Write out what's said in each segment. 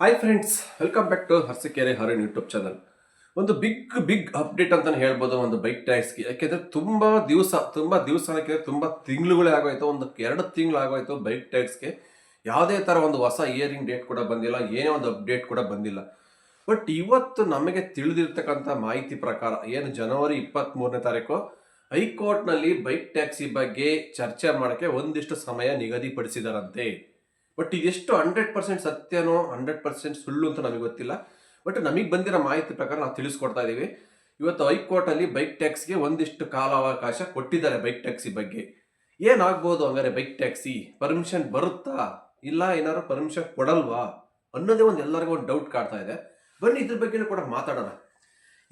Hi friends welcome back to Harsikere Haran YouTube channel ಒಂದು big big update ಅಂತಲೇ ಹೇಳ್ಬೋದು, ಒಂದು ಬೈಕ್ ಟ್ಯಾಕ್ಸ್ಗೆ ಯಾಕೆಂದರೆ ತುಂಬ ದಿವಸ ತುಂಬ ದಿವಸ ಅನ್ನೋಕೆ ತುಂಬ ತಿಂಗಳುಗಳೇ ಆಗೋಯ್ತು, ಒಂದು ಎರಡು ತಿಂಗಳು ಆಗೋಯ್ತು ಬೈಕ್ ಟ್ಯಾಕ್ಸ್ಗೆ ಯಾವುದೇ ಥರ ಒಂದು ಹೊಸ ಇಯರಿಂಗ್ ಡೇಟ್ ಕೂಡ ಬಂದಿಲ್ಲ, ಏನೇ ಒಂದು ಅಪ್ಡೇಟ್ ಕೂಡ ಬಂದಿಲ್ಲ. ಬಟ್ ಇವತ್ತು ನಮಗೆ ತಿಳಿದಿರ್ತಕ್ಕಂಥ ಮಾಹಿತಿ ಪ್ರಕಾರ, ಏನು ಜನವರಿ ಇಪ್ಪತ್ತ್ಮೂರನೇ ತಾರೀಕು, ಹೈಕೋರ್ಟ್ನಲ್ಲಿ ಬೈಕ್ ಟ್ಯಾಕ್ಸಿ ಬಗ್ಗೆ ಚರ್ಚೆ ಮಾಡೋಕ್ಕೆ ಒಂದಿಷ್ಟು ಸಮಯ ನಿಗದಿಪಡಿಸಿದಾರಂತೆ. ಬಟ್ ಇದೆಷ್ಟು ಹಂಡ್ರೆಡ್ ಪರ್ಸೆಂಟ್ ಸತ್ಯನೋ ಹಂಡ್ರೆಡ್ ಪರ್ಸೆಂಟ್ ಸುಳ್ಳು ಅಂತ ನಮಗೆ ಗೊತ್ತಿಲ್ಲ. ಬಟ್ ನಮಗೆ ಬಂದಿರೋ ಮಾಹಿತಿ ಪ್ರಕಾರ ನಾವು ತಿಳಿಸ್ಕೊಡ್ತಾ ಇದ್ದೀವಿ ಇವತ್ತು ಹೈಕೋರ್ಟಲ್ಲಿ ಬೈಕ್ ಟ್ಯಾಕ್ಸಿಗೆ ಒಂದಿಷ್ಟು ಕಾಲಾವಕಾಶ ಕೊಟ್ಟಿದ್ದಾರೆ ಬೈಕ್ ಟ್ಯಾಕ್ಸಿ ಬಗ್ಗೆ. ಏನಾಗ್ಬೋದು ಹಂಗಾರೆ ಬೈಕ್ ಟ್ಯಾಕ್ಸಿ ಪರ್ಮಿಷನ್ ಬರುತ್ತಾ? ಇಲ್ಲ ಏನಾದ್ರು ಪರ್ಮಿಷನ್ ಕೊಡಲ್ವಾ? ಅನ್ನೋದೇ ಒಂದು ಎಲ್ಲರಿಗೂ ಒಂದು ಡೌಟ್ ಕಾಡ್ತಾ ಇದೆ. ಬನ್ನಿ ಇದ್ರ ಬಗ್ಗೆನೂ ಕೂಡ ಮಾತಾಡೋಣ.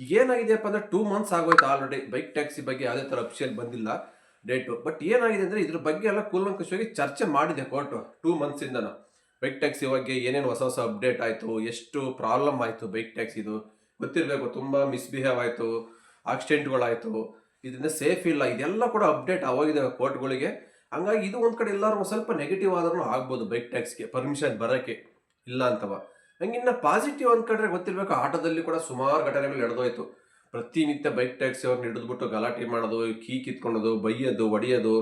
ಏನಾಗಿದೆಯಪ್ಪ ಅಂದರೆ ಟೂ ಮಂತ್ಸ್ ಆಗೋಯ್ತು ಆಲ್ರೆಡಿ ಬೈಕ್ ಟ್ಯಾಕ್ಸಿ ಬಗ್ಗೆ ಯಾವುದೇ ಥರ ಅಫಿಷಿಯಲ್ ಬಂದಿಲ್ಲ. ಡೇಟು ಬಟ್ ಏನಾಗಿದೆ ಅಂದರೆ ಇದ್ರ ಬಗ್ಗೆ ಎಲ್ಲ ಕೂಲಂಕಷವಾಗಿ ಚರ್ಚೆ ಮಾಡಿದೆ ಕೋರ್ಟು ಟೂ ಮಂತ್ಸಿಂದನೂ ಬೈಕ್ ಟ್ಯಾಕ್ಸಿ ಬಗ್ಗೆ ಏನೇನು ಹೊಸ ಹೊಸ ಅಪ್ಡೇಟ್ ಆಯಿತು, ಎಷ್ಟು ಪ್ರಾಬ್ಲಮ್ ಆಯಿತು ಬೈಕ್ ಟ್ಯಾಕ್ಸಿದು ಗೊತ್ತಿರಬೇಕು, ತುಂಬ ಮಿಸ್ಬಿಹೇವ್ ಆಯಿತು ಆಕ್ಸಿಡೆಂಟ್ಗಳಾಯಿತು ಇದರಿಂದ ಸೇಫ್ ಇಲ್ಲ, ಇದೆಲ್ಲ ಕೂಡ ಅಪ್ಡೇಟ್ ಆಗೋಗಿದೆ ಕೋರ್ಟ್ಗಳಿಗೆ ಹಂಗಾಗಿ ಇದು ಒಂದು ಕಡೆ ಎಲ್ಲರೂ ಒಂದು ಸ್ವಲ್ಪ ನೆಗೆಟಿವ್ ಆದ್ರೂ ಆಗ್ಬೋದು ಬೈಕ್ ಟ್ಯಾಕ್ಸ್ಗೆ ಪರ್ಮಿಷನ್ ಬರೋಕ್ಕೆ, ಇಲ್ಲ ಅಂತವ. ಹಂಗಿನ್ನ ಪಾಸಿಟಿವ್ ಅಂದ್ಕೊಂಡ್ರೆ ಗೊತ್ತಿರಬೇಕು, ಆಟೋದಲ್ಲಿ ಕೂಡ ಸುಮಾರು ಘಟನೆಗಳು ನಡೆದೋಯ್ತು. ಪ್ರತಿನಿತ್ಯ ಬೈಕ್ ಟ್ಯಾಕ್ಸಿ ಅವ್ರನ್ನ ಹಿಡಿದ್ಬಿಟ್ಟು ಗಲಾಟೆ ಮಾಡೋದು, ಕೀ ಕಿತ್ಕೊಳ್ಳೋದು, ಬೈಯೋದು ಒಡೆಯೋದು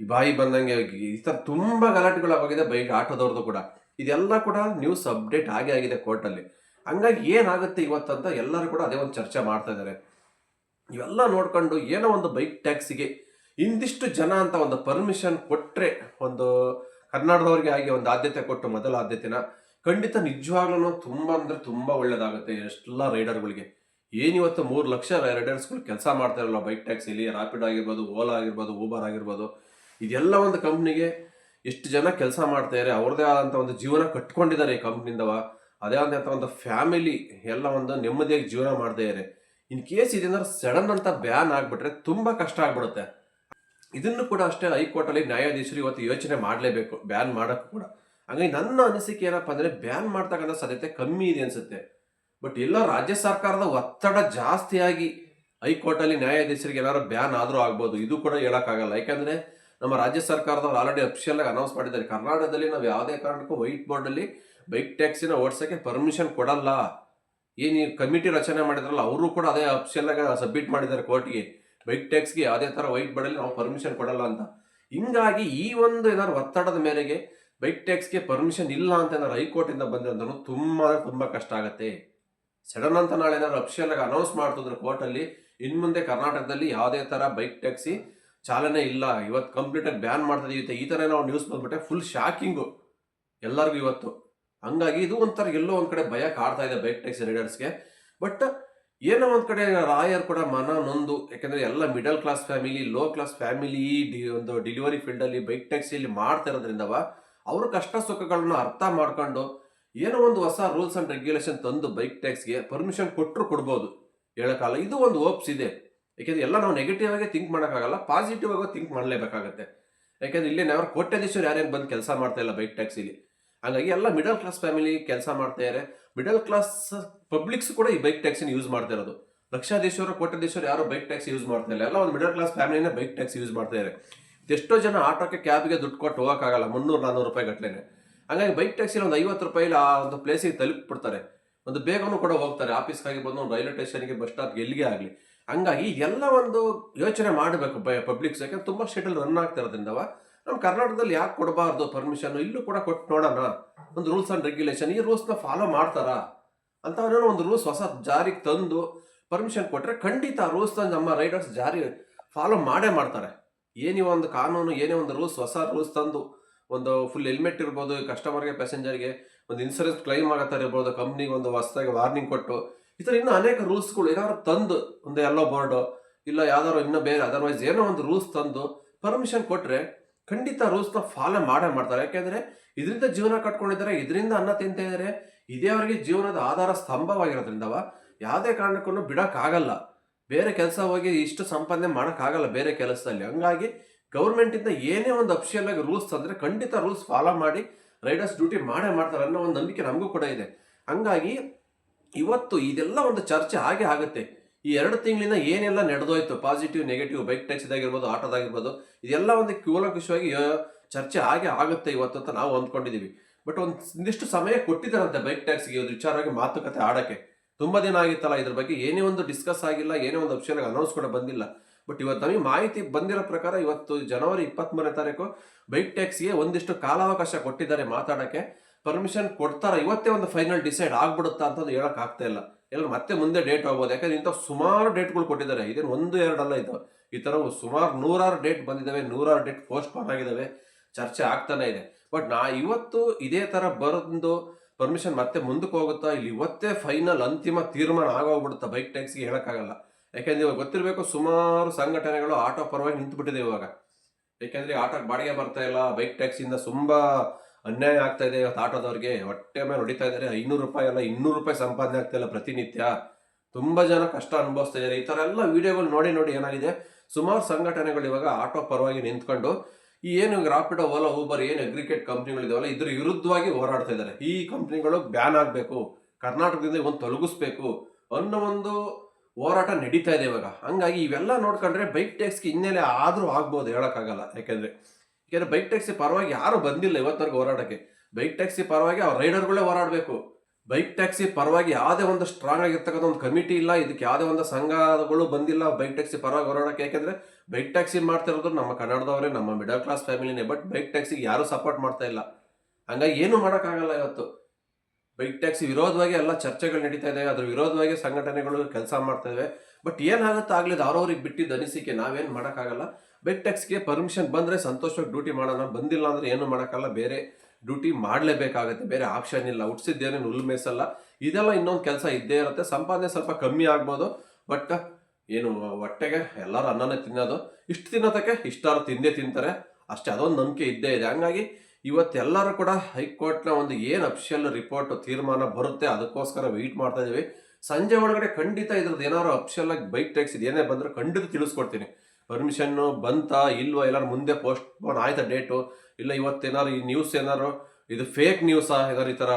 ಬಾಯಿ ಬಂದಂಗೆ ಈ ಥರ ತುಂಬ ಗಲಾಟೆಗಳಾಗೋಗಿದೆ ಬೈಕ್ ಆಟೋದವ್ರದ್ದು ಕೂಡ. ಇದೆಲ್ಲ ಕೂಡ ನ್ಯೂಸ್ ಅಪ್ಡೇಟ್ ಆಗೇ ಆಗಿದೆ ಕೋರ್ಟಲ್ಲಿ ಹಂಗಾಗಿ ಏನಾಗುತ್ತೆ ಇವತ್ತಂತ ಎಲ್ಲರೂ ಕೂಡ ಅದೇ ಒಂದು ಚರ್ಚೆ ಮಾಡ್ತಾ ಇದ್ದಾರೆ. ಇವೆಲ್ಲ ನೋಡ್ಕೊಂಡು ಏನೋ ಒಂದು ಬೈಕ್ ಟ್ಯಾಕ್ಸಿಗೆ ಇಂದಿಷ್ಟು ಜನ ಅಂತ ಒಂದು ಪರ್ಮಿಷನ್ ಕೊಟ್ಟರೆ ಒಂದು ಕರ್ನಾಟಕದವ್ರಿಗೆ ಆಗಿ ಒಂದು ಆದ್ಯತೆ ಕೊಟ್ಟು ಮೊದಲ ಆದ್ಯತೆನ ಖಂಡಿತ ನಿಜವಾಗ್ಲೂ ತುಂಬ ಅಂದರೆ ತುಂಬ ಒಳ್ಳೆಯದಾಗುತ್ತೆ ಎಷ್ಟೆಲ್ಲ ರೈಡರ್ಗಳಿಗೆ ಏನಿವತ್ತು ಮೂರು ಲಕ್ಷ ರೈಡರ್ಸ್ಗಳು ಕೆಲಸ ಮಾಡ್ತಾ ಇರಲ್ಲ? ಬೈಕ್ ಟ್ಯಾಕ್ಸಿಲಿ ರಾಪಿಡ್ ಆಗಿರ್ಬೋದು ಓಲಾ ಆಗಿರ್ಬೋದು ಊಬರ್ ಆಗಿರ್ಬೋದು. ಇದೆಲ್ಲ ಒಂದು ಕಂಪ್ನಿಗೆ ಎಷ್ಟು ಜನ ಕೆಲಸ ಮಾಡ್ತಾರೆ ಅವ್ರದೇ ಆದಂಥ ಒಂದು ಜೀವನ ಕಟ್ಕೊಂಡಿದ್ದಾರೆ ಈ ಕಂಪ್ನಿಯಿಂದವ ಅದೇ ಆದಂಥ ಒಂದು ಫ್ಯಾಮಿಲಿ ಎಲ್ಲ ಒಂದು ನೆಮ್ಮದಿಯಾಗಿ ಜೀವನ ಮಾಡ್ತಾ ಇದ್ದಾರೆ ಇನ್ ಕೇಸ್ ಇದೇನಾದ್ರು ಸಡನ್ ಅಂತ ಬ್ಯಾನ್ ಆಗಿಬಿಟ್ರೆ ತುಂಬಾ ಕಷ್ಟ ಆಗ್ಬಿಡುತ್ತೆ. ಇದನ್ನು ಕೂಡ ಅಷ್ಟೇ ಹೈಕೋರ್ಟಲ್ಲಿ ನ್ಯಾಯಾಧೀಶರು ಇವತ್ತು ಯೋಚನೆ ಮಾಡಲೇಬೇಕು ಬ್ಯಾನ್ ಮಾಡೋಕ್ಕೂ ಕೂಡ. ಹಂಗಾಗಿ ನನ್ನ ಅನಿಸಿಕೆ ಏನಪ್ಪ ಅಂದ್ರೆ ಬ್ಯಾನ್ ಮಾಡ್ತಕ್ಕಂಥ ಸಾಧ್ಯತೆ ಕಮ್ಮಿ ಇದೆ ಅನ್ಸುತ್ತೆ. ಬಟ್ ಎಲ್ಲ ರಾಜ್ಯ ಸರ್ಕಾರದ ಒತ್ತಡ ಜಾಸ್ತಿಯಾಗಿ ಹೈಕೋರ್ಟಲ್ಲಿ ನ್ಯಾಯಾಧೀಶರಿಗೆ ಏನಾದ್ರು ಬ್ಯಾನ್ ಆದರೂ ಆಗ್ಬೋದು. ಇದು ಕೂಡ ಹೇಳೋಕ್ಕಾಗಲ್ಲ. ಯಾಕಂದ್ರೆ ನಮ್ಮ ರಾಜ್ಯ ಸರ್ಕಾರದವ್ರು ಆಲ್ರೆಡಿ ಅಫಿಷಿಯಲ್ ಆಗಿ ಅನೌನ್ಸ್ ಮಾಡಿದ್ದಾರೆ. ಕರ್ನಾಟಕದಲ್ಲಿ ನಾವು ಯಾವುದೇ ಕಾರಣಕ್ಕೂ ವೈಟ್ ಬೋರ್ಡಲ್ಲಿ ಬೈಕ್ ಟ್ಯಾಕ್ಸಿನ ಓಡಿಸೋಕ್ಕೆ ಪರ್ಮಿಷನ್ ಕೊಡಲ್ಲ. ಏನು ಈ ಕಮಿಟಿ ರಚನೆ ಮಾಡಿದ್ರಲ್ಲ, ಅವರು ಕೂಡ ಅದೇ ಅಫಿಷಿಯಲ್ ಆಗಿ ಸಬ್ಮಿಟ್ ಮಾಡಿದ್ದಾರೆ ಕೋರ್ಟ್ಗೆ ಬೈಕ್ ಟ್ಯಾಕ್ಸ್ಗೆ ಯಾವುದೇ ಥರ ವೈಟ್ ಬೋರ್ಡಲ್ಲಿ ನಾವು ಪರ್ಮಿಷನ್ ಕೊಡಲ್ಲ ಅಂತ. ಹಿಂಗಾಗಿ ಈ ಒಂದು ಏನಾದ್ರು ಒತ್ತಡದ ಮೇರೆಗೆ ಬೈಕ್ ಟ್ಯಾಕ್ಸ್ಗೆ ಪರ್ಮಿಷನ್ ಇಲ್ಲ ಅಂತ ಏನಾದ್ರು ಹೈಕೋರ್ಟಿಂದ ಬಂದ್ರೆ ತುಂಬ ತುಂಬ ಕಷ್ಟ ಆಗುತ್ತೆ. ಸಡನ್ ಅಂತ ನಾಳೆ ಏನಾದ್ರು ಅಫಿಷಿಯಲ್ ಆಗಿ ಅನೌನ್ಸ್ ಮಾಡ್ತಿದ್ರು ಕೋರ್ಟಲ್ಲಿ ಇನ್ನು ಮುಂದೆ ಕರ್ನಾಟಕದಲ್ಲಿ ಯಾವುದೇ ಥರ ಬೈಕ್ ಟ್ಯಾಕ್ಸಿ ಚಾಲನೆ ಇಲ್ಲ. ಇವತ್ತು ಕಂಪ್ಲೀಟ್ ಆಗಿ ಬ್ಯಾನ್ ಮಾಡ್ತಾ ಈ ಥರ ನಾವು ನ್ಯೂಸ್ ಬಂದ್ಬಿಟ್ಟೆ. ಫುಲ್ ಶಾಕಿಂಗು ಎಲ್ಲರಿಗೂ ಇವತ್ತು. ಹಂಗಾಗಿ ಇದು ಒಂಥರ ಎಲ್ಲೋ ಒಂದು ಕಡೆ ಭಯ ಕಾಡ್ತಾ ಇದೆ ಬೈಕ್ ಟ್ಯಾಕ್ಸಿ ರೈಡರ್ಸ್ಗೆ ಬಟ್ ಏನೋ ಒಂದು ಕಡೆ ರಾಯರ್ ಕೂಡ ಮನ ನೊಂದು. ಯಾಕಂದ್ರೆ ಎಲ್ಲ middle class family low class family D, ಒಂದು ಡೆಲಿವರಿ ಫೀಲ್ಡ್ ಅಲ್ಲಿ ಬೈಕ್ ಟ್ಯಾಕ್ಸಿಯಲ್ಲಿ ಮಾಡ್ತಾ ಇರೋದ್ರಿಂದವ, ಅವ್ರ ಕಷ್ಟ ಸುಖಗಳನ್ನ ಅರ್ಥ ಮಾಡ್ಕೊಂಡು ಏನೋ ಒಂದು ಹೊಸ ರೂಲ್ಸ್ ಅಂಡ್ ರೆಗ್ಯುಲೇಷನ್ ತಂದು ಬೈಕ್ ಟ್ಯಾಕ್ಸ್ಗೆ ಪರ್ಮಿಷನ್ ಕೊಟ್ಟರು ಕೊಡ್ಬೋದು ಹೇಳೋಕ್ಕಾಗಲ್ಲ. ಇದು ಒಂದು ಓಪ್ಸ್ ಇದೆ. ಯಾಕೆಂದ್ರೆ ಎಲ್ಲ ನಾವು ನೆಗೆಟಿವ್ ಆಗಿ ಥಿಂಕ್ ಮಾಡೋಕ್ಕಾಗಲ್ಲ ಪಾಸಿಟಿವ್ ಆಗಿ ಥಿಂಕ್ ಮಾಡಲೇಬೇಕಾಗತ್ತೆ. ಯಾಕಂದ್ರೆ ಇಲ್ಲಿ ನಾವು ಕೋಟ್ಯಾಧೀಶರು ಯಾರೇನು ಬಂದು ಕೆಲಸ ಮಾಡ್ತಾ ಇಲ್ಲ ಬೈಕ್ ಟ್ಯಾಕ್ಸಿಲಿ ಹಾಗಾಗಿ ಎಲ್ಲ ಮಿಡಲ್ ಕ್ಲಾಸ್ ಫ್ಯಾಮಿಲಿ ಕೆಲಸ ಮಾಡ್ತಾ ಇದ್ದಾರೆ ಮಿಡಲ್ ಕ್ಲಾಸ್ ಪಬ್ಲಿಕ್ಸ್ ಕೂಡ ಈ ಬೈಕ್ ಟ್ಯಾಕ್ಸಿನ ಯೂಸ್ ಮಾಡ್ತಾ ಇರೋದು. ಲಕ್ಷಾಧೀಶರು ಕೋಟ್ಯಾಧೀಶರು ಯಾರು ಬೈಕ್ ಟ್ಯಾಕ್ಸ್ ಯೂಸ್ ಮಾಡ್ತಾ ಇಲ್ಲ. ಎಲ್ಲ ಒಂದು ಮಿಡಲ್ ಕ್ಲಾಸ್ ಫ್ಯಾಮಿಲಿನೇ ಬೈಕ್ ಟ್ಯಾಕ್ಸ್ ಯೂಸ್ ಮಾಡ್ತಾ ಇದ್ದಾರೆ ಎಷ್ಟೋ ಜನ ಆಟೋಕ್ಕೆ ಕ್ಯಾಬ್ಗೆ ದುಡ್ಡು ಕೊಟ್ಟು ಹೋಗೋಕ್ಕಾಗಲ್ಲ. ಮುನ್ನೂರು ನಾನ್ನೂರು ರೂಪಾಯಿ ಗಟ್ಲೆನೆ. ಹಾಗಾಗಿ ಬೈಕ್ ಟ್ಯಾಕ್ಸಿನ ಒಂದು ಐವತ್ತು ರೂಪಾಯಿಲಿ ಆ ಒಂದು ಪ್ಲೇಸಿಗೆ ತಲುಪಿಬಿಡ್ತಾರೆ. ಒಂದು ಬೇಗನೂ ಕೂಡ ಹೋಗ್ತಾರೆ. ಆಫೀಸ್ಗಾಗಿ ಬಂದು ಒಂದು ರೈಲ್ವೆ ಸ್ಟೇಷನ್ಗೆ ಬಸ್ ಸ್ಟಾಪ್ಗೆ ಎಲ್ಲಿಗೆ ಆಗಲಿ. ಹಂಗಾಗಿ ಎಲ್ಲ ಒಂದು ಯೋಚನೆ ಮಾಡಬೇಕು ಬೈ ಪಬ್ಲಿಕ್ಸ್ ಯಾಕಂದ್ರೆ ತುಂಬ ಸ್ಟೇಟಲ್ಲಿ ರನ್ ಆಗ್ತಾ ಇರೋದ್ರಿಂದ ನಮ್ಮ ಕರ್ನಾಟಕದಲ್ಲಿ ಯಾಕೆ ಕೊಡಬಾರ್ದು ಪರ್ಮಿಷನ್ ಇಲ್ಲೂ ಕೂಡ ಕೊಟ್ಟು ನೋಡೋಣ. ಒಂದು ರೂಲ್ಸ್ ಆ್ಯಂಡ್ ರೆಗ್ಯುಲೇಷನ್ ಈ ರೂಲ್ಸ್ನ ಫಾಲೋ ಮಾಡ್ತಾರಾ? ಅಂತ ಏನೋ ಒಂದು ರೂಲ್ಸ್ ಹೊಸ ಜಾರಿಗೆ ತಂದು ಪರ್ಮಿಷನ್ ಕೊಟ್ಟರೆ ಖಂಡಿತ ಆ ರೂಲ್ಸ್ ನಮ್ಮ ರೈಡರ್ಸ್ ಜಾರಿ ಫಾಲೋ ಮಾಡೇ ಮಾಡ್ತಾರೆ. ಏನೇ ಒಂದು ಕಾನೂನು ಏನೇ ಒಂದು ರೂಲ್ಸ್ ಹೊಸ ರೂಲ್ಸ್ ತಂದು ಒಂದು ಫುಲ್ ಹೆಲ್ಮೆಟ್ ಇರ್ಬೋದು ಕಸ್ಟಮರ್ಗೆ ಪ್ಯಾಸೆಂಜರ್ಗೆ ಒಂದು ಇನ್ಸೂರೆನ್ಸ್ ಕ್ಲೈಮ್ ಆಗತ್ತಾರೆ ಇರ್ಬೋದು ಕಂಪ್ನಿಗೆ ಒಂದು ಹೊಸದಾಗಿ ವಾರ್ನಿಂಗ್ ಕೊಟ್ಟು. ಈ ಥರ ಇನ್ನೂ ಅನೇಕ ರೂಲ್ಸ್ಗಳು ಏನಾದ್ರು ತಂದು, ಒಂದು ಎಲ್ಲೋ ಬೋರ್ಡು ಇಲ್ಲ ಯಾವ್ದಾದ್ರು ಇನ್ನೂ ಬೇರೆ ಅದರ್ವೈಸ್ ಏನೋ ಒಂದು ರೂಲ್ಸ್ ತಂದು ಪರ್ಮಿಷನ್ ಕೊಟ್ಟರೆ ಖಂಡಿತ ರೂಲ್ಸ್ನ ಫಾಲೋ ಮಾಡೇ ಮಾಡ್ತಾರೆ. ಯಾಕೆಂದರೆ ಇದರಿಂದ ಜೀವನ ಕಟ್ಕೊಂಡಿದ್ದಾರೆ, ಇದರಿಂದ ಅನ್ನ ತಿಂತಾ ಇದ್ದಾರೆ, ಇದೇ ಅವರಿಗೆ ಜೀವನದ ಆಧಾರ ಸ್ತಂಭವಾಗಿರೋದ್ರಿಂದವ ಯಾವುದೇ ಕಾರಣಕ್ಕೂ ಬಿಡೋಕ್ಕಾಗಲ್ಲ. ಬೇರೆ ಕೆಲಸ ಹೋಗಿ ಇಷ್ಟು ಸಂಪಾದನೆ ಮಾಡೋಕ್ಕಾಗಲ್ಲ ಬೇರೆ ಕೆಲಸದಲ್ಲಿ. ಹಂಗಾಗಿ ಗೌರ್ಮೆಂಟಿಂದ ಏನೇ ಒಂದು ಅಫಿಷಿಯಲ್ ಆಗಿ ರೂಲ್ಸ್ ತಂದರೆ ಖಂಡಿತ ರೂಲ್ಸ್ ಫಾಲೋ ಮಾಡಿ ರೈಡರ್ಸ್ ಡ್ಯೂಟಿ ಮಾಡೇ ಮಾಡ್ತಾರೆ ಅನ್ನೋ ಒಂದು ನಂಬಿಕೆ ನಮಗೂ ಕೂಡ ಇದೆ. ಹಂಗಾಗಿ ಇವತ್ತು ಇದೆಲ್ಲ ಒಂದು ಚರ್ಚೆ ಹಾಗೆ ಆಗುತ್ತೆ. ಈ ಎರಡು ತಿಂಗಳಿಂದ ಏನೆಲ್ಲ ನಡೆದೋಯ್ತು? ಪಾಸಿಟಿವ್ ನೆಗೆಟಿವ್ ಬೈಕ್ ಟ್ಯಾಕ್ಸಿದಾಗಿರ್ಬೋದು ಆಟೋದಾಗಿರ್ಬೋದು ಇದೆಲ್ಲ ಒಂದು ಕೂಲಂಕುಷವಾಗಿ ಯೋ- ಚರ್ಚೆ ಹಾಗೆ ಆಗುತ್ತೆ ಇವತ್ತು ಅಂತ ನಾವು ಅಂದ್ಕೊಂಡಿದ್ದೀವಿ ಬಟ್ ಒಂದಿಷ್ಟು ಸಮಯ ಕೊಟ್ಟಿದ್ದಾರಂತೆ ಬೈಕ್ ಟ್ಯಾಕ್ಸ್ಗೆ ಒಂದು ವಿಚಾರವಾಗಿ ಮಾತುಕತೆ ಆಡೋಕ್ಕೆ. ತುಂಬ ದಿನ ಆಗಿತ್ತಲ್ಲ ಇದ್ರ ಬಗ್ಗೆ ಏನೇ ಒಂದು ಡಿಸ್ಕಸ್ ಆಗಿಲ್ಲ, ಏನೇ ಒಂದು ಅಫಿಷಿಯಲ್ ಅನೌನ್ಸ್ ಕೂಡ ಬಂದಿಲ್ಲ. ಬಟ್ ಇವತ್ತು ನಮಗೆ ಮಾಹಿತಿ ಬಂದಿರೋ ಪ್ರಕಾರ ಇವತ್ತು ಜನವರಿ ಇಪ್ಪತ್ತ್ಮೂರನೇ ತಾರೀಕು ಬೈಕ್ ಟ್ಯಾಕ್ಸಿಗೆ ಒಂದಿಷ್ಟು ಕಾಲಾವಕಾಶ ಕೊಟ್ಟಿದ್ದಾರೆ ಮಾತಾಡೋಕ್ಕೆ. ಪರ್ಮಿಷನ್ ಕೊಡ್ತಾರ? ಇವತ್ತೇ ಒಂದು ಫೈನಲ್ ಡಿಸೈಡ್ ಆಗ್ಬಿಡುತ್ತಾ ಅಂತಂದು ಹೇಳಕ್ ಆಗ್ತಾ ಇಲ್ಲ. ಎಲ್ಲ ಮತ್ತೆ ಮುಂದೆ ಡೇಟ್ ಹೋಗ್ಬೋದು. ಯಾಕಂದ್ರೆ ಇಂಥ ಸುಮಾರು ಡೇಟ್ಗಳು ಕೊಟ್ಟಿದ್ದಾರೆ. ಇದೇನು ಒಂದು ಎರಡಲ್ಲ ಇದು. ಈ ಥರ ಸುಮಾರು ನೂರಾರು ಡೇಟ್ ಬಂದಿದ್ದಾವೆ. ನೂರಾರು ಡೇಟ್ ಪೋಸ್ಟ್ ಪೋನ್ ಆಗಿದ್ದಾವೆ. ಚರ್ಚೆ ಆಗ್ತಾನೆ ಇದೆ. ಬಟ್ ನಾ ಇವತ್ತು ಇದೇ ಥರ ಬರೋದು ಪರ್ಮಿಷನ್ ಮತ್ತೆ ಮುಂದಕ್ಕೆ ಹೋಗುತ್ತಾ? ಇಲ್ಲಿ ಇವತ್ತೇ ಫೈನಲ್ ಅಂತಿಮ ತೀರ್ಮಾನ ಆಗೋಗ್ಬಿಡುತ್ತಾ? ಬೈಕ್ ಟ್ಯಾಕ್ಸಿಗೆ ಹೇಳಕ್ಕಾಗಲ್ಲ. ಯಾಕಂದ್ರೆ ಇವಾಗ ಗೊತ್ತಿರಬೇಕು ಸುಮಾರು ಸಂಘಟನೆಗಳು ಆಟೋ ಪರವಾಗಿ ನಿಂತುಬಿಟ್ಟಿದೆ ಇವಾಗ. ಯಾಕೆಂದ್ರೆ ಆಟೋ ಬಾಡಿಗೆ ಬರ್ತಾ ಇಲ್ಲ ಬೈಕ್ ಟ್ಯಾಕ್ಸಿಯಿಂದ ತುಂಬಾ ಅನ್ಯಾಯ ಆಗ್ತಾ ಇದೆ ಇವತ್ತು ಆಟೋದವ್ರಿಗೆ. ಹೊಟ್ಟೆ ಮೇಲೆ ಹೊಡಿತಾ ಇದ್ದಾರೆ. ಐನೂರು ರೂಪಾಯಿ ಅಲ್ಲ, ಇನ್ನೂರು ರೂಪಾಯಿ ಸಂಪಾದನೆ ಆಗ್ತಾ ಇಲ್ಲ ಪ್ರತಿನಿತ್ಯ. ತುಂಬಾ ಜನ ಕಷ್ಟ ಅನುಭವಿಸ್ತಾ ಇದ್ದಾರೆ. ಈ ಥರ ಎಲ್ಲ ವಿಡಿಯೋಗಳು ನೋಡಿ ನೋಡಿ ಏನಾಗಿದೆ? ಸುಮಾರು ಸಂಘಟನೆಗಳು ಇವಾಗ ಆಟೋ ಪರವಾಗಿ ನಿಂತ್ಕೊಂಡು ಈ ಏನು ರಾಪಿಡೋ ಓಲಾ ಊಬರ್ ಏನು ಅಗ್ರಿಕೇಟ್ ಕಂಪ್ನಿಗಳಿದಾವಲ್ಲ ಇದ್ರ ವಿರುದ್ಧವಾಗಿ ಹೋರಾಡ್ತಾ ಇದ್ದಾರೆ. ಈ ಕಂಪ್ನಿಗಳು ಬ್ಯಾನ್ ಆಗಬೇಕು. ಕರ್ನಾಟಕದಿಂದ ಒಂದು ತೊಲಗಿಸ್ಬೇಕು ಅನ್ನೋ ಒಂದು ಹೋರಾಟ ನಡೀತಾ ಇದೆ ಇವಾಗ. ಹಂಗಾಗಿ ಇವೆಲ್ಲ ನೋಡ್ಕೊಂಡ್ರೆ ಬೈಕ್ ಟ್ಯಾಕ್ಸ್ಗೆ ಹಿನ್ನೆಲೆ ಆದ್ರೂ ಆಗ್ಬೋದು ಹೇಳೋಕ್ಕಾಗಲ್ಲ. ಯಾಕಂದ್ರೆ ಯಾಕಂದ್ರೆ ಬೈಕ್ ಟ್ಯಾಕ್ಸಿ ಪರವಾಗಿ ಯಾರು ಬಂದಿಲ್ಲ ಇವತ್ತರೆಗೂ ಹೋರಾಟಕ್ಕೆ. ಬೈಕ್ ಟ್ಯಾಕ್ಸಿ ಪರವಾಗಿ ಅವ್ರ ರೈಡರ್ಗಳೇ ಹೋರಾಡಬೇಕು. ಬೈಕ್ ಟ್ಯಾಕ್ಸಿ ಪರವಾಗಿ ಯಾವುದೇ ಒಂದು ಸ್ಟ್ರಾಂಗ್ ಆಗಿರ್ತಕ್ಕಂಥ ಒಂದು ಕಮಿಟಿ ಇಲ್ಲ, ಇದಕ್ಕೆ ಯಾವುದೇ ಒಂದು ಸಂಘಗಳು ಬಂದಿಲ್ಲ ಬೈಕ್ ಟ್ಯಾಕ್ಸಿ ಪರವಾಗಿ ಹೋರಾಡಕ್ಕೆ. ಯಾಕಂದ್ರೆ ಬೈಕ್ ಟ್ಯಾಕ್ಸಿ ಮಾಡ್ತಿರೋದು ನಮ್ಮ ಕನ್ನಡದವರೇ, ನಮ್ಮ ಮಿಡಲ್ ಕ್ಲಾಸ್ ಫ್ಯಾಮಿಲಿನೇ ಬಟ್ ಬೈಕ್ ಟ್ಯಾಕ್ಸಿಗೆ ಯಾರು ಸಪೋರ್ಟ್ ಮಾಡ್ತಾ ಇಲ್ಲ. ಹಂಗಾಗಿ ಏನು ಮಾಡೋಕ್ಕಾಗಲ್ಲ ಇವತ್ತು. ಬೈಕ್ ಟ್ಯಾಕ್ಸಿ ವಿರೋಧವಾಗಿ ಎಲ್ಲ ಚರ್ಚೆಗಳು ನಡೀತಾ ಇದೆ, ಅದ್ರ ವಿರೋಧವಾಗಿ ಸಂಘಟನೆಗಳು ಕೆಲಸ ಮಾಡ್ತಾ ಇವೆ ಬಟ್ ಏನಾಗುತ್ತೆ ಆಗ್ಲಿದ್ದು ಅವ್ರವ್ರಿಗೆ ಬಿಟ್ಟಿದ್ದ ಅನಿಸಿಕೆ ನಾವೇನು ಮಾಡೋಕ್ಕಾಗಲ್ಲ. ಬೈಕ್ ಟ್ಯಾಕ್ಸ್ಗೆ ಪರ್ಮಿಷನ್ ಬಂದ್ರೆ ಸಂತೋಷವಾಗಿ ಡ್ಯೂಟಿ ಮಾಡೋಣ, ಬಂದಿಲ್ಲ ಅಂದ್ರೆ ಏನು ಮಾಡೋಕ್ಕಲ್ಲ, ಬೇರೆ ಡ್ಯೂಟಿ ಮಾಡಲೇಬೇಕಾಗುತ್ತೆ, ಬೇರೆ ಆಪ್ಷನ್ ಇಲ್ಲ ಹುಟ್ಸಿದ್ದೇನೆ ಹುಲ್ ಮೇಸಲ್ಲ ಇದೆಲ್ಲ ಇನ್ನೊಂದು ಕೆಲಸ ಇದ್ದೇ ಇರುತ್ತೆ. ಸಂಪಾದನೆ ಸ್ವಲ್ಪ ಕಮ್ಮಿ ಆಗ್ಬೋದು, ಬಟ್ ಏನು ಹೊಟ್ಟೆಗೆ ಎಲ್ಲರೂ ಅನ್ನನೇ ತಿನ್ನೋದು. ಇಷ್ಟು ತಿನ್ನೋದಕ್ಕೆ ಇಷ್ಟಾರು ತಿಂದೇ ತಿಂತಾರೆ, ಅಷ್ಟೇ ಅದೊಂದು ನಂಬಿಕೆ ಇದ್ದೇ ಇದೆ. ಹಂಗಾಗಿ ಇವತ್ತೆಲ್ಲರೂ ಕೂಡ ಹೈಕೋರ್ಟ್ನ ಒಂದು ಏನು ಅಫಿಷಿಯಲ್ ರಿಪೋರ್ಟ್ ತೀರ್ಮಾನ ಬರುತ್ತೆ ಅದಕ್ಕೋಸ್ಕರ ವೆಯ್ಟ್ ಮಾಡ್ತಾ ಇದ್ದೀವಿ. ಸಂಜೆ ಒಳಗಡೆ ಖಂಡಿತ ಇದ್ರದ್ದು ಏನಾದ್ರು ಅಫಿಷಿಯಲ್ ಆಗಿ ಬೈಕ್ ಟ್ಯಾಕ್ಸ್ ಏನೇ ಬಂದ್ರೆ ಖಂಡಿತ ತಿಳಿಸ್ಕೊಡ್ತೀನಿ. ಪರ್ಮಿಷನ್ನು ಬಂತಾ ಇಲ್ವಾ ಎಲ್ಲಾರು ಮುಂದೆ ಪೋಸ್ಟ್ ಪೋನ್ ಆಯ್ತಾ ಡೇಟು ಇಲ್ಲ ಇವತ್ತೇನಾದ್ರು ಈ ನ್ಯೂಸ್ ಏನಾದ್ರು ಇದು ಫೇಕ್ ನ್ಯೂಸಾ ಏನಾದ್ರು ಈ ಥರ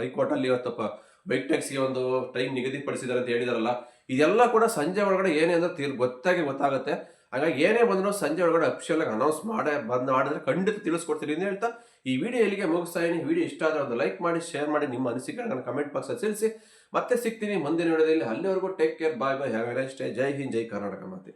ಹೈಕೋರ್ಟಲ್ಲಿ ಇವತ್ತು ಬೈಕ್ ಟ್ಯಾಕ್ಸಿಗೆ ಒಂದು ಟೈಮ್ ನಿಗದಿಪಡಿಸಿದ್ದಾರೆ ಅಂತ ಹೇಳಿದಾರಲ್ಲ. ಇದೆಲ್ಲ ಕೂಡ ಸಂಜೆ ಒಳಗಡೆ ಏನೇ ಅಂದ್ರೆ ತೀರ್ ಗೊತ್ತಾಗಿ ಗೊತ್ತಾಗುತ್ತೆ. ಹಾಗಾಗಿ ಏನೇ ಬಂದರೂ ಸಂಜೆ ಒಳಗಡೆ ಅಫಿಷಿಯಲ್ ಆಗಿ ಅನೌನ್ಸ್ ಮಾಡೇ ಬಂದ್ ಮಾಡಿದ್ರೆ ಖಂಡಿತ ತಿಳಿಸ್ಕೊಡ್ತೀನಿ ಅಂತ ಹೇಳ್ತಾ, ಈ ವಿಡಿಯೋ ಇಲ್ಲಿಗೆ ಮುಗಿಸ್ತಾ ಇದೀನಿ ವಿಡಿಯೋ ಇಷ್ಟ ಆದರೆ ಒಂದು ಲೈಕ್ ಮಾಡಿ ಶೇರ್ ಮಾಡಿ, ನಿಮ್ಮ ಅನಿಸಿಕೆಗಳನ್ನ ಕಮೆಂಟ್ ಬಾಕ್ಸಲ್ಲಿ ತಿಳಿಸಿ. ಮತ್ತೆ ಸಿಗ್ತೀನಿ ಮುಂದಿನ ವಿಡಿಯೋದಲ್ಲಿ ಅಲ್ಲಿವರೆಗೂ take care bye bye have a nice day Jai Hind, Jai Karnataka ಮಾತೆ.